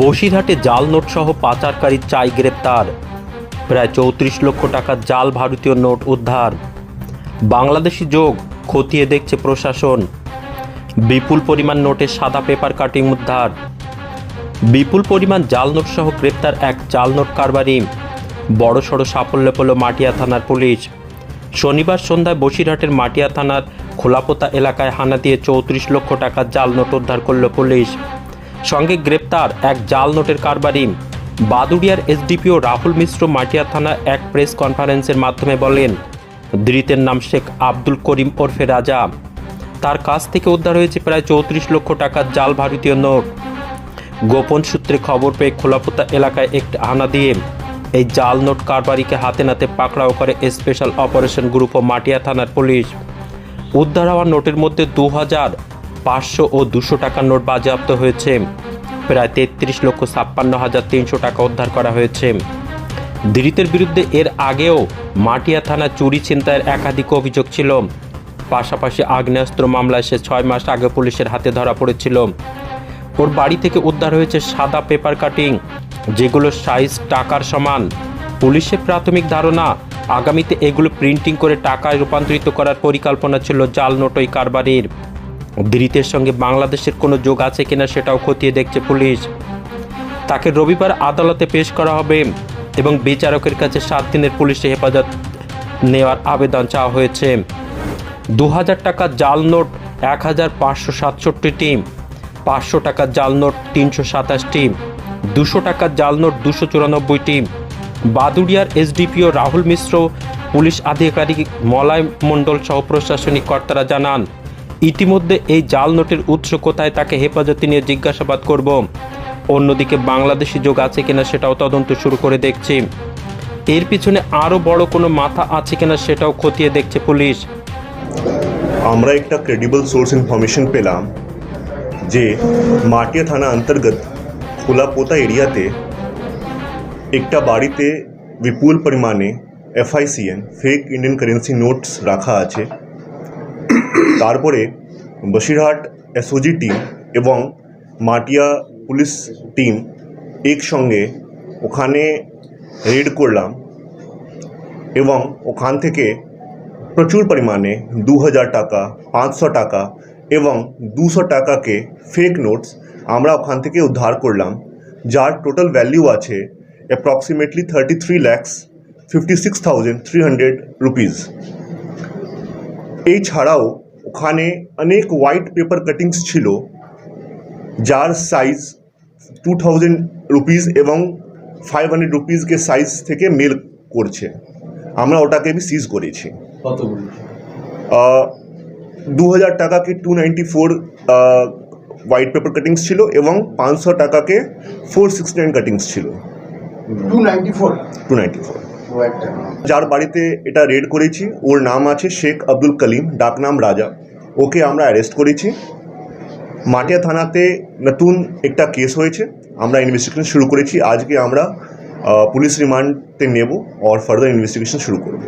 বসিরহাটে জাল নোট সহ পাচারকারী চাই গ্রেপ্তার। প্রায় চৌত্রিশ লক্ষ টাকার জাল ভারতীয় নোট উদ্ধার। বাংলাদেশি যোগ খতিয়ে দেখছে প্রশাসন। বিপুল পরিমাণ নোটের সাদা পেপার কাটিং উদ্ধার। বিপুল পরিমাণ জাল নোট সহ গ্রেপ্তার এক জাল নোট কারবারি। বড়সড় সাফল্য পেল মাটিয়া থানার পুলিশ। শনিবার সন্ধ্যায় বসিরহাটের মাটিয়া থানার খোলাপোতা এলাকায় হানা দিয়ে চৌত্রিশ লক্ষ টাকার জাল নোট উদ্ধার করল পুলিশ। সঙ্গে গ্রেপ্তার এক জাল নোটের কারবারি বাদুড়িয়ার এসডিপিও রাহুল মিশ্র মাটিয়া থানা এক প্রেস কনফারেন্সের মাধ্যমে বলেন, ধৃতের নাম শেখ আব্দুল করিম ওরফে রাজা। তার কাছ থেকে উদ্ধার হয়েছে প্রায় চৌত্রিশ লক্ষ টাকার জাল ভারতীয় নোট। গোপন সূত্রে খবর পেয়ে খোলাপোতা এলাকায় একটি হানা দিয়ে এই জাল নোট কারবারিকে হাতে নাতে পাকড়াও করে স্পেশাল অপারেশন গ্রুপ ও মাটিয়া থানার পুলিশ। উদ্ধার হওয়া নোটের মধ্যে দু হাজার পাঁচশো ও দুশো টাকার নোট বাজেয়াপ্ত হয়েছে। প্রায় তেত্রিশ লক্ষ ছাপ্পান্ন হাজার তিনশো টাকা উদ্ধার করা হয়েছে। ধৃতের বিরুদ্ধে এর আগেও মাটিয়া থানা চুরি ছিনতাইয়ের একাধিক অভিযোগ ছিল। পাশাপাশি আগ্নেয়াস্ত্র মামলায় সে ছয় মাস আগে পুলিশের হাতে ধরা পড়েছিল। ওর বাড়ি থেকে উদ্ধার হয়েছে সাদা পেপার কাটিং, যেগুলো সাইজ টাকার সমান। পুলিশের প্রাথমিক ধারণা, আগামীতে এগুলো প্রিন্টিং করে টাকায় রূপান্তরিত করার পরিকল্পনা ছিল জাল নোটই কারবারির। ধৃতের সঙ্গে বাংলাদেশের কোনো যোগ আছে কিনা সেটাও খতিয়ে দেখছে পুলিশ। তাকে রবিবার আদালতে পেশ করা হবে এবং বিচারকের কাছে সাত দিনের পুলিশে হেফাজত নেওয়ার আবেদন চাওয়া হয়েছে। দু হাজার টাকা জাল নোট এক হাজার পাঁচশো সাতষট্টিটি পাঁচশো টাকার জাল নোট, তিনশো সাতাশটি দুশো টাকার জাল নোট, দুশো চুরানব্বইটি বাদুড়িয়ার এসডিপিও রাহুল মিশ্র, পুলিশ আধিকারিক মলয় মণ্ডল সহ প্রশাসনিক কর্তারা জানান ইতিমধ্যে এই জাল নোটের উৎস কোথায় তাকে হেফাজতে নিয়ে জিজ্ঞাসাবাদ করব। অন্যদিকে বাংলাদেশি যোগ আছে কিনা সেটাও তদন্ত শুরু করে দেখছি। এর পিছনে আরও বড় কোনো মাথা আছে কিনা সেটাও খতিয়ে দেখছে পুলিশ। আমরা একটা ক্রেডিবল সোর্স ইনফরমেশন পেলাম যে মাটিয়া থানা অন্তর্গত খোলাপোতা এরিয়াতে একটা বাড়িতে বিপুল পরিমাণে FICN fake Indian currency notes রাখা আছে। তারপরে বসিরহাট এসওজি টিম এবং মাটিয়া পুলিশ টিম একসঙ্গে ওখানে রেড করলাম এবং ওখান থেকে প্রচুর পরিমাণে দু হাজার টাকা, পাঁচশো টাকা এবং দুশো টাকাকে ফেক নোটস আমরা ওখান থেকে উদ্ধার করলাম, যার টোটাল ভ্যালিউ আছে approximately thirty three lakhs fifty six thousand three hundred rupees এই ছাড়াও ওখানে অনেক হোয়াইট পেপার কাটিংস ছিল যার সাইজ টু থাউজেন্ড রুপিস এবং ফাইভ হান্ড্রেড রুপিসকে সাইজ থেকে মেল করছে। আমরা ওটাকে আমি সিজ করেছি। দু হাজার টাকাকে two ninety four white paper cuttings ছিল এবং পাঁচশো টাকাকে ফোর সিক্সটি নাইন কাটিংস ছিল। Two ninety four two ninety four যার বাড়িতে এটা রেড করেছি ওর নাম আছে শেখ আব্দুল কলিম ডাকনাম রাজা। ওকে আমরা অ্যারেস্ট করেছি। মাটিয়া থানাতে নতুন একটা কেস হয়েছে আমরা ইনভেস্টিগেশন শুরু করেছি। আজকে আমরা পুলিশ রিমান্ডে নেব আর ফার্দার ইনভেস্টিগেশন শুরু করব।